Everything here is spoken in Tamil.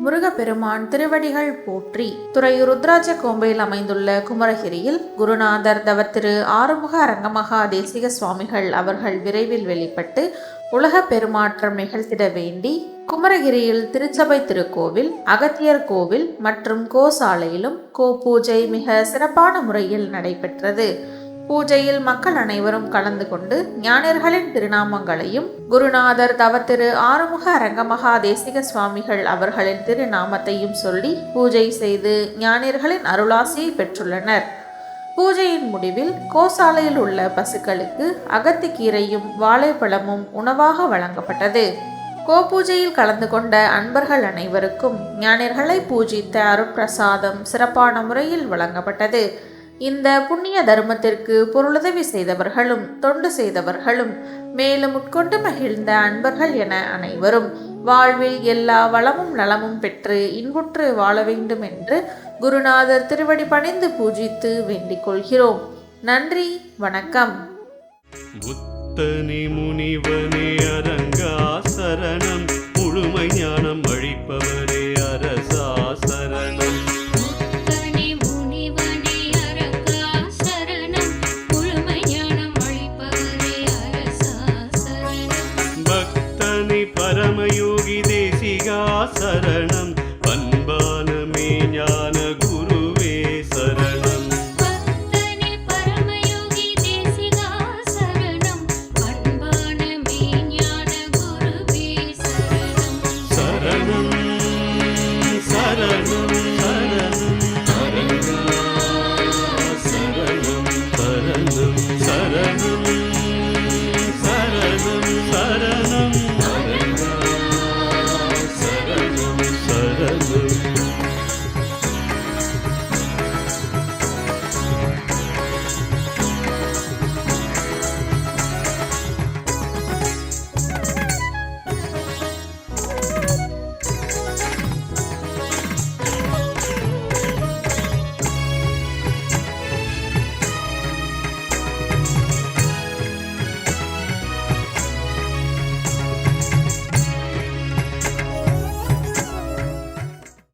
முருகப்பெருமான் திருவடிகள் போற்றி. துறையூர் ருத்ராஜ கோம்பையில் அமைந்துள்ள குமரகிரியில் குருநாதர் தவத்திரு ஆறுமுக அரங்கமகா தேசிக சுவாமிகள் அவர்கள் விரைவில் வெளிப்பட்டு உலக பெருமாற்றம் நிகழ்த்திட வேண்டி குமரகிரியில் திருச்சபை திருக்கோவில் அகத்தியர் கோவில் மற்றும் கோசாலையிலும் கோ பூஜை மிக சிறப்பான முறையில் நடைபெற்றது. பூஜையில் மக்கள் அனைவரும் கலந்து கொண்டு ஞானியர்களின் திருநாமங்களையும் குருநாதர் தவத்திரு ஆறுமுக அரங்கமகா தேசிக சுவாமிகள் அவர்களின் திருநாமத்தையும் சொல்லி பூஜை செய்து ஞானியர்களின் அருளாசியை பெற்றுள்ளனர். பூஜையின் முடிவில் கோசாலையில் உள்ள பசுக்களுக்கு அகத்திக்கீரையும் வாழைப்பழமும் உணவாக வழங்கப்பட்டது. கோபூஜையில் கலந்து கொண்ட அன்பர்கள் அனைவருக்கும் ஞானியர்களை பூஜித்த அருட்பிரசாதம் சிறப்பான முறையில் வழங்கப்பட்டது. இந்த புண்ணிய தர்மத்திற்கு பொருளுதவி செய்தவர்களும் தொண்டு செய்தவர்களும் மேலும் உட்கொண்டு மகிழ்ந்த அன்பர்கள் என அனைவரும் வாழ்வில் எல்லா வளமும் நலமும் பெற்று இன்புற்று வாழ வேண்டும் என்று குருநாதர் திருவடி பணிந்து பூஜித்து வேண்டிக் கொள்கிறோம். நன்றி வணக்கம். புத்தனி முனிவனே சரணம்